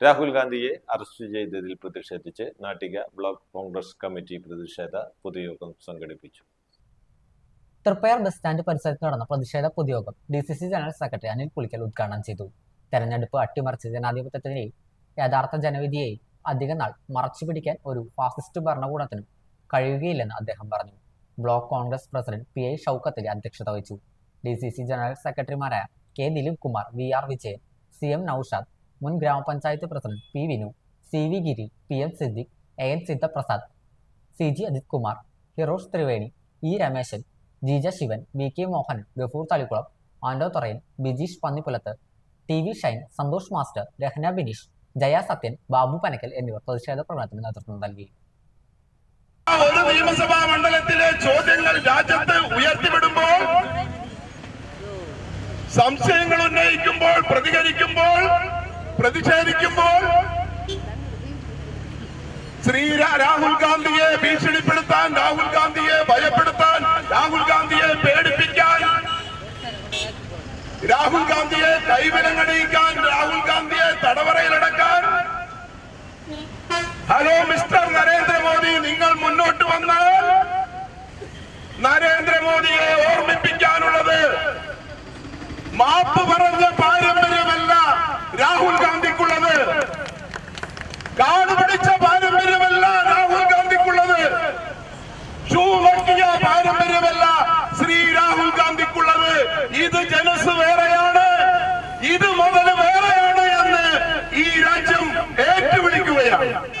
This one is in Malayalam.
രാഹുൽ ഗാന്ധിയെ അറസ്റ്റ് ചെയ്തതിൽ പ്രതിഷേധിച്ച് നാട്ടിക ബ്ലോക്ക് കോൺഗ്രസ് കമ്മിറ്റി പ്രതിഷേധ പൊതുയോഗം സംഘടിപ്പിച്ചു. തൃപ്പയാർ ബസ് സ്റ്റാൻഡ് പരിസരത്ത് നടന്ന പ്രതിഷേധ പൊതുയോഗം D C C general secretary Anil Pulikkal ഉദ്ഘാടനം ചെയ്തു. തെരഞ്ഞെടുപ്പ് അട്ടിമറിച്ച് ജനാധിപത്യത്തിനെയും യഥാർത്ഥ ജനവിധിയെയും അധിക നാൾ മറച്ചു പിടിക്കാൻ ഒരു ഫാസിസ്റ്റ് ഭരണകൂടത്തിനും കഴിയുകയില്ലെന്ന് അദ്ദേഹം പറഞ്ഞു. Block Congress president P I ഷൗക്കത്തിലെ അധ്യക്ഷത വഹിച്ചു. ഡി സി സി ജനറൽ സെക്രട്ടറിമാരായ K Dileep Kumar V R Vijayan C M Noushad മുൻ gramapanchayat president P Vinu C V Giri P M Siddique A N Sidhaprasad C G Ajith Kumar Hirosh Triveni E Rameshan Jeeja Sivan V K Mohan Gafoor Thalikkulam Anto Thorayan Bijeesh Pannippulath T V Shine Santhosh master Rahna Bineesh Jaya Sathyan Babu Panakkal എന്നിവർ പ്രതിഷേധ പ്രകടനത്തിന് നേതൃത്വം നൽകി. ഒരു നിയമസഭാ മണ്ഡലത്തിലെ ചോദ്യങ്ങൾ രാജ്യത്ത് ഉയർത്തിവിടുമ്പോൾ സംശയങ്ങൾ ഉന്നയിക്കുമ്പോൾ പ്രതികരിക്കുമ്പോൾ പ്രതിഷേധിക്കുമ്പോൾ ശ്രീ രാഹുൽ ഗാന്ധിയെ ഭീഷണിപ്പെടുത്താൻ രാഹുൽ ഗാന്ധിയെ ഭയപ്പെടുത്താൻ രാഹുൽ ഗാന്ധിയെ പേടിപ്പിക്കാൻ രാഹുൽ ഗാന്ധിയെ കൈവിലങ്ങണിയിക്കാൻ രാഹുൽ ഗാന്ധിയെ തടവറയിലടക്കാൻ. ഹലോ മിസ്റ്റർ നരേന്ദ്രമോദി നിങ്ങൾ മുന്നോട്ട് വന്നാൽ നരേന്ദ്രമോദിയെ ഓർമ്മിപ്പിക്കാനുള്ളത് മാപ്പ് പറഞ്ഞ அடிச்ச